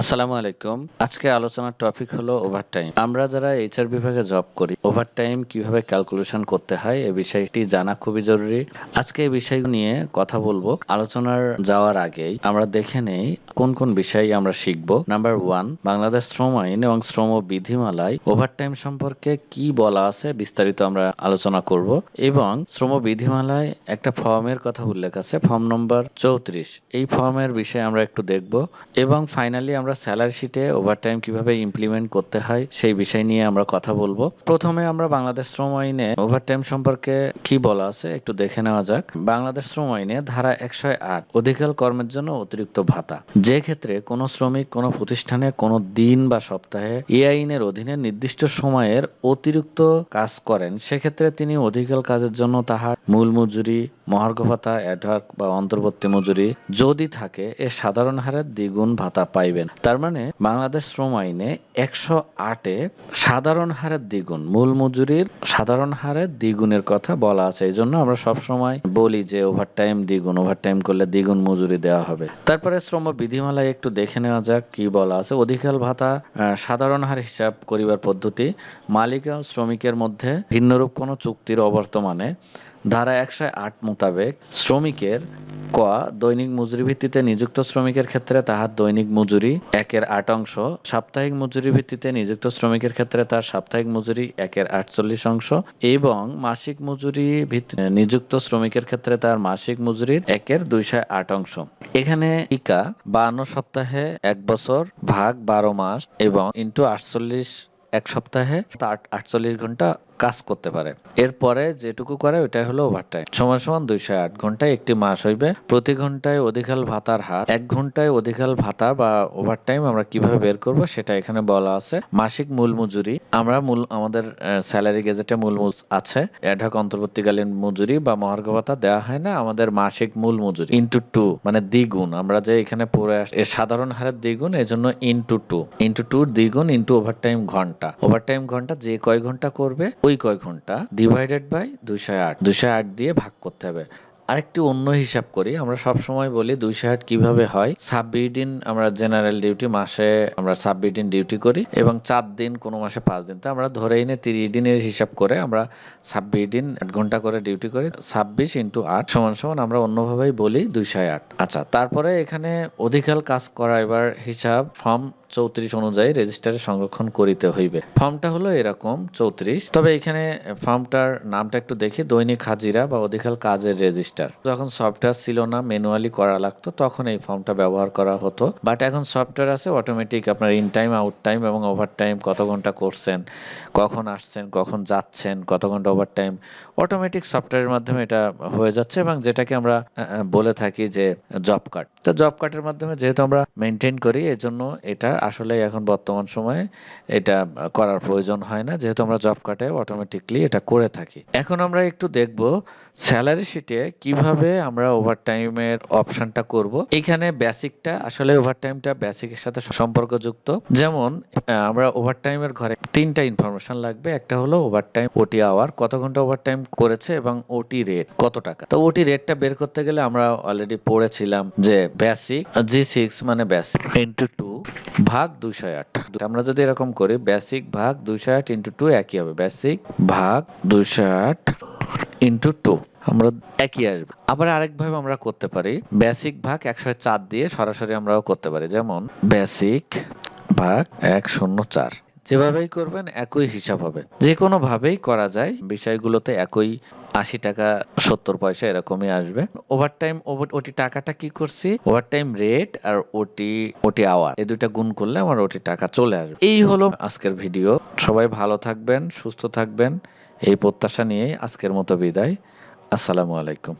আসসালামু আলাইকুম। আজকে আলোচনার টপিক হলো ওভারটাইম আমরা যারা এইচআর বিভাগে জব করি ওভারটাইম কীভাবে ক্যালকুলেশন করতে হয় এই বিষয়টি জানা খুবই জরুরি। আজকে এই বিষয় নিয়ে কথা বলব। আলোচনার যাওয়ার আগেই আমরা দেখে নেই কোন কোন বিষয় আমরা শিখব। নাম্বার ওয়ান বাংলাদেশ শ্রম আইন এবং শ্রম বিধিমালায় ওভারটাইম সম্পর্কে কি বলা আছে বিস্তারিত আমরা আলোচনা করব। এবং শ্রম বিধিমালায় একটা ফর্মের কথা উল্লেখ আছে, ফর্ম নম্বর চৌত্রিশ। এই ফর্মের বিষয়ে আমরা একটু দেখব। এবং ফাইনালি আমরা স্যালারি শিটে ওভারটাইম কীভাবে ইমপ্লিমেন্ট করতে হয় সেই বিষয় নিয়ে আমরা কথা বলব। প্রথমে আমরা বাংলাদেশ শ্রম আইনে ওভারটাইম সম্পর্কে কি বলা আছে একটু দেখে নেওয়া যাক। বাংলাদেশ শ্রম আইনে ধারা একশো আট, অধিকার কর্মের জন্য অতিরিক্ত ভাতা। যে ক্ষেত্রে কোনো শ্রমিক কোনো প্রতিষ্ঠানে কোনো দিন বা সপ্তাহে এ আইনের অধীনে নির্দিষ্ট সময়ের অতিরিক্ত কাজ করেন, সেক্ষেত্রে তিনি অধিকার কাজের জন্য তাহার মূল মজুরি মহার্ঘ ভাতা অ্যাডহাক বা অন্তর্বর্তী মজুরি যদি থাকে, এ সাধারণ হারে দ্বিগুণ ভাতা পাইবেন। তার মানে বাংলাদেশ শ্রম আইনে একশো আটে সাধারণ হারের দ্বিগুণ মূল মজুরির সাধারণ হারের দ্বিগুণের কথা বলা আছে। এই জন্য আমরা সবসময় বলি যে ওভারটাইম দ্বিগুণ ওভারটাইম করলে দ্বিগুণ মজুরি দেওয়া হবে। তারপরে শ্রম বিধিমালায় একটু দেখে নেওয়া যাক কি বলা আছে। অধিকার ভাতা সাধারণ হার হিসাব করিবার পদ্ধতি, মালিক ও শ্রমিকের মধ্যে ভিন্নরূপ কোনো চুক্তির অবর্তমানে ধারা একশো আট মোতাবেক শ্রমিকের ক, দৈনিক মজুরি ভিত্তিতে নিযুক্ত শ্রমিকের ক্ষেত্রে তাহার দৈনিক মজুরি একের আট অংশ, সাপ্তাহিক মজুরি ভিত্তিতে নিযুক্ত শ্রমিকের ক্ষেত্রে তার সাপ্তাহিক মজুরি একের আটচল্লিশ অংশ এবং মাসিক মজুরি ভিত্তিতে নিযুক্ত শ্রমিকের ক্ষেত্রে তার মাসিক মজুরির একের দুইশো আট অংশ। এখানে ইকা, বান্ন সপ্তাহে এক বছর, ভাগ বারো মাস এবং ইন্টু আটচল্লিশ এক সপ্তাহে আটচল্লিশ ঘণ্টা কাজ করতে পারে। এরপরে যেটুকু করে, ওইটাই হলো ওভারটাইম সমান সমান দুইশো আট ঘন্টায় একটি মাস হইবে। প্রতি ঘন্টায় অধিকাল ভাতার হার। এক ঘন্টায় অধিকাল ভাতা বা ওভারটাইম আমরা কীভাবে বের করব, সেটা এখানে বলা আছে। মাসিক মূল মজুরি। আমরা মূল, আমাদের স্যালারি গেজেটে মূল আছে। অ্যাডহক অন্তর্বর্তীকালীন মজুরি বা মহার্ঘ ভাতা দেওয়া হয় না। আমাদের মাসিক মূল মজুরি। ইন্টু টু মানে দ্বিগুণ। আমরা যে এখানে পড়ে আস এর সাধারণ হারের দ্বিগুণ এই জন্য ইন্টু টু ইন্টু টু দ্বিগুণ ইন্টু ওভারটাইম ঘণ্টা। ওভারটাইম ঘণ্টা যে কয় ঘণ্টা করবে, ওই কয় ঘণ্টা ডিভাইডেড বাই দুইশো আট। দুইশো আট দিয়ে ভাগ করতে হবে। আরেকটি অন্য হিসাব করি, আমরা সব সময় বলি দুইশো আট কীভাবে হয়? ছাব্বিশ দিন আমরা জেনারেল ডিউটি মাসে আমরা ছাব্বিশ দিন ডিউটি করি এবং চার দিন কোনো মাসে পাঁচ দিন। তো আমরা ধরে এনে তিরিশ দিনের হিসাব করে আমরা ছাব্বিশ দিন আট ঘণ্টা করে ডিউটি করি। ছাব্বিশ ইন্টু আট সমান সমান আমরা অন্যভাবেই বলি দুইশো আট। আচ্ছা তারপরে এখানে অধিকাল কাজ করা এবার হিসাব ফর্ম চৌত্রিশ অনুযায়ী রেজিস্টারে সংরক্ষণ করিতে হইবে। ফর্মটা হলো এরকম, চৌত্রিশ। তবে এখানে ফর্মটার নামটা একটু দেখি, দৈনিক হাজিরা বা অধিকাল কাজের রেজিস্টার যখন সফটওয়্যার ছিল না ম্যানুয়ালি করা লাগতো, তখন এই ফর্মটা ব্যবহার করা হতো। বাট এখন সফটওয়্যার আছে অটোমেটিক আপনার ইন টাইম আউট টাইম এবং ওভার টাইম কত ঘণ্টা করছেন, কখন আসছেন, কখন যাচ্ছেন, কত ঘণ্টা ওভার টাইম অটোমেটিক সফটওয়্যারের মাধ্যমে এটা হয়ে যাচ্ছে এবং যেটাকে আমরা বলে থাকি যে জব কার্ড তো জব কার্ডের মাধ্যমে যেহেতু আমরা মেনটেন করি, এজন্য এটা আসলে এখন বর্তমান সময়ে এটা করার প্রয়োজন হয় না। যেহেতু আমরা জব কার্ডে অটোমেটিকলি এটা করে থাকি। এখন আমরা একটু দেখব স্যালারি শিটে কীভাবে আমরা ওভারটাইমের অপশনটা করব। এখানে বেসিকটা আসলে ওভারটাইমটা বেসিকের সাথে সম্পর্কযুক্ত। যেমন আমরা ওভারটাইমের ঘরে তিনটা ইনফরমেশন লাগবে। একটা হলো ওভারটাইম ওটি আওয়ার কত ঘণ্টা ওভারটাইম করেছে এবং ওটি রেট কত টাকা। তো ওটি রেটটা বের করতে গেলে আমরা অলরেডি পড়েছিলাম যে বেসিক জি সিক্স মানে বেসিক ইন্টু টু ভাগ দুইশো আট। আমরা যদি এরকম করি বেসিক ভাগ দুইশো আট ইন্টু টু একই হবে। বেসিক ভাগ দুইশো আট ইন্টু টু আমরা একই আসবে। আবার আরেকভাবে আমরা করতে পারি বেসিক ভাগ একশো চার দিয়ে সরাসরি আমরাও করতে পারি। যেমন বেসিক ভাগ এক শূন্য চার। যেভাবেই করবেন, একই হিসাব হবে। যে কোনো ভাবেই করা যায়, বিষয়গুলোতে একই আশি টাকা, সত্তর পয়সা এরকমই আসবে। ওভারটাইম ওটি টাকাটা কি করছি? ওভারটাইম রেট আর ওটি ওটি আওয়ার এই দুইটা গুণ করলে আমার ওটি টাকা চলে আসবে। এই হলো আজকের ভিডিও। সবাই ভালো থাকবেন, সুস্থ থাকবেন। এই প্রত্যাশা নিয়েই আজকের মতো বিদায়। আসসালামু আলাইকুম।